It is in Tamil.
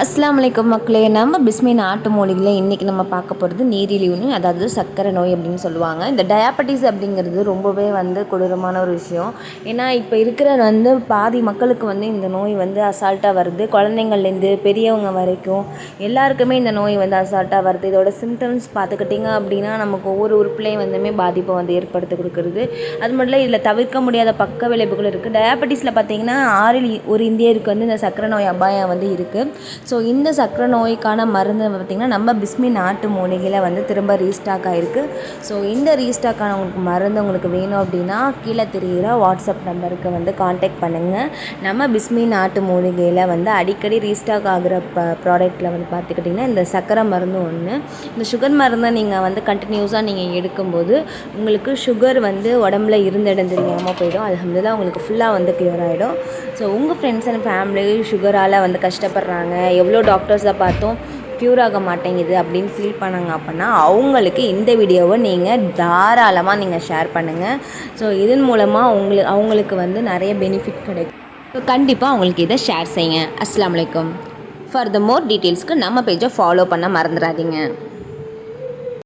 அஸ்லாம் வலைக்கம் மக்களே நம்ம பிஸ்மி நாட்டு மூலிகையில் இன்றைக்கி நம்ம பார்க்க போகிறது நீரிழிவு அதாவது சர்க்கரை நோய் அப்படின்னு சொல்லுவாங்க. இந்த டயாபட்டிஸ் அப்படிங்கிறது ரொம்பவே வந்து கொடூரமான ஒரு விஷயம். ஏன்னா இப்போ இருக்கிற வந்து பாதி மக்களுக்கு வந்து இந்த நோய் வந்து அசால்ட்டாக வருது. குழந்தைங்கள்லேருந்து பெரியவங்க வரைக்கும் எல்லாருக்குமே இந்த நோய் வந்து அசால்ட்டாக வருது. இதோட சிம்டம்ஸ் பார்த்துக்கிட்டிங்க அப்படின்னா நமக்கு ஒவ்வொரு உறுப்புலையும் வந்துமே பாதிப்பை வந்து ஏற்படுத்தி கொடுக்குறது. அது மட்டும் இல்லை இதில் தவிர்க்க முடியாத பக்க விளைவுகள் இருக்குது டயாபட்டிஸில் பார்த்தீங்கன்னா ஆறில் ஒரு இந்தியருக்கு வந்து இந்த சர்க்கரை நோய் அபாயம் வந்து இருக்குது ஸோ இந்த சர்க்கரை நோய்க்கான மருந்து பார்த்திங்கன்னா நம்ம பிஸ்மி நாட்டு மூலிகையில் வந்து திரும்ப ரீஸ்டாக் ஆகிருக்கு ஸோ இந்த ரீஸ்டாக்கான உங்களுக்கு மருந்து உங்களுக்கு வேணும் அப்படின்னா கீழே தெரிகிற வாட்ஸ்அப் நம்பருக்கு வந்து காண்டாக்ட் பண்ணுங்கள் நம்ம பிஸ்மி நாட்டு மூலிகையில் வந்து அடிக்கடி ரீஸ்டாக் ஆகிற ப ப்ராடக்ட்டில் வந்து பார்த்துக்கிட்டிங்கன்னா இந்த சர்க்கரை மருந்து ஒன்று இந்த சுகர் மருந்தை நீங்கள் வந்து கண்டினியூஸாக நீங்கள் எடுக்கும்போது உங்களுக்கு சுகர் வந்து உடம்புல இருந்த இடம் தெரியாமல் போயிடும். அல்ஹம்துலில்லாஹ் உங்களுக்கு ஃபுல்லாக வந்து க்யூர் ஆகிடும் ஸோ உங்கள் ஃப்ரெண்ட்ஸ் அண்ட் ஃபேமிலி சுகரால் வந்து கஷ்டப்படுறாங்க. எவ்வளோ டாக்டர்ஸை பார்த்தோம் க்யூர் ஆக மாட்டேங்குது அப்படின்னு ஃபீல் பண்ணாங்க அப்படின்னா அவங்களுக்கு இந்த வீடியோவை நீங்கள் தாராளமாக நீங்கள் ஷேர் பண்ணுங்கள் ஸோ இதன் மூலமாக உங்களுக்கு அவங்களுக்கு வந்து நிறைய பெனிஃபிட் கிடைக்கும். ஸோ கண்டிப்பாக அவங்களுக்கு இதை ஷேர் செய்யுங்க. அஸ்லாம் வலைக்கம் ஃபார் த மோர் டீட்டெயில்ஸ்க்கு நம்ம பேஜை ஃபாலோ பண்ண மறந்துடாதீங்க.